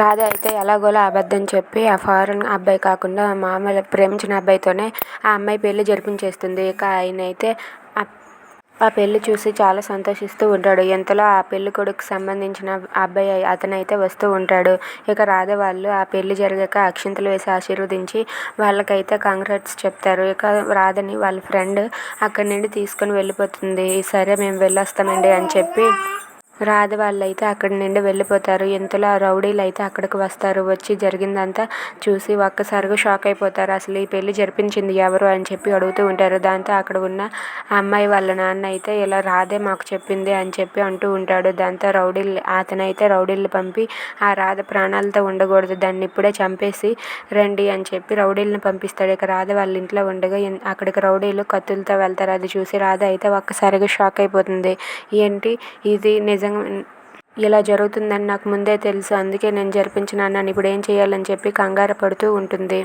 రాధ అయితే ఎలాగోలా అబద్ధం చెప్పి ఆ ఫారెన్ అబ్బాయి కాకుండా మామూలు ప్రేమించిన అబ్బాయితోనే ఆ అమ్మాయి పెళ్ళి జరిపించేస్తుంది. ఇక ఆయన అయితే ఆ పెళ్ళి చూసి చాలా సంతోషిస్తూ ఉంటాడు. ఎంతలో ఆ పెళ్ళి కొడుకు సంబంధించిన అబ్బాయి అతనైతే వస్తూ ఉంటాడు. ఇక రాధ వాళ్ళు ఆ పెళ్ళి జరిగాక అక్షింతలు వేసి ఆశీర్వదించి వాళ్ళకైతే కాంగ్రాట్స్ చెప్తారు. ఇక రాధని వాళ్ళ ఫ్రెండ్ అక్కడి నుండి తీసుకొని వెళ్ళిపోతుంది. సరే మేము వెళ్ళొస్తామండి అని చెప్పి రాధ వాళ్ళైతే అక్కడి నుండి వెళ్ళిపోతారు. ఇంతలో ఆ రౌడీలు అయితే అక్కడికి వస్తారు. వచ్చి జరిగిందంతా చూసి ఒక్కసారిగా షాక్ అయిపోతారు. అసలు ఈ పెళ్ళి జరిపించింది ఎవరు అని చెప్పి అడుగుతూ ఉంటారు. దాంతో అక్కడ ఉన్న ఆ అమ్మాయి వాళ్ళ నాన్న అయితే ఇలా రాధే మాకు చెప్పింది అని చెప్పి అంటూ ఉంటాడు. దాంతో రౌడీలు అతనైతే రౌడీలు పంపి ఆ రాధ ప్రాణాలతో ఉండకూడదు. దాన్ని ఇప్పుడే చంపేసి రండి అని చెప్పి రౌడీలను పంపిస్తాడు. ఇక రాధ వాళ్ళ ఇంట్లో ఉండగా అక్కడికి రౌడీలు కత్తులతో వెళ్తారు. అది చూసి రాధ అయితే ఒక్కసారిగా షాక్ అయిపోతుంది. ఏంటి? ఇది నిజంగా ఇలా జరుగుతుందని నాకు ముందే తెలుసు. అందుకే నేను జరిపించినాను ఇప్పుడు ఏం చేయాలని చెప్పి కంగారు పడుతూ ఉంటుంది.